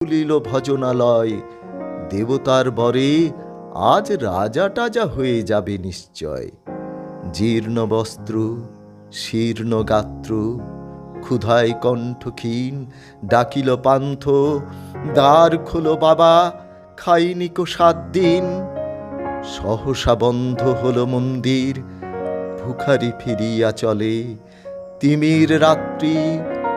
তুলিল ভজনালয়। দেবতার বরে আজ রাজা টাজা হয়ে যাবে নিশ্চয়। জীর্ণ বস্ত্র, শীর্ণ গাত্র, ক্ষুধায় কণ্ঠক্ষীণ, ডাকিল পান্থ, দ্বার খোলো বাবা, খাইনি কো সাত দিন। সহসা বন্ধ হলো মন্দির, ভুখারি ফিরিয়া চলে, তিমির রাত্রি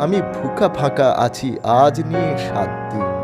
আমি ভুকা ফাঁকা আছি আজ নিয়ে সাত দিন।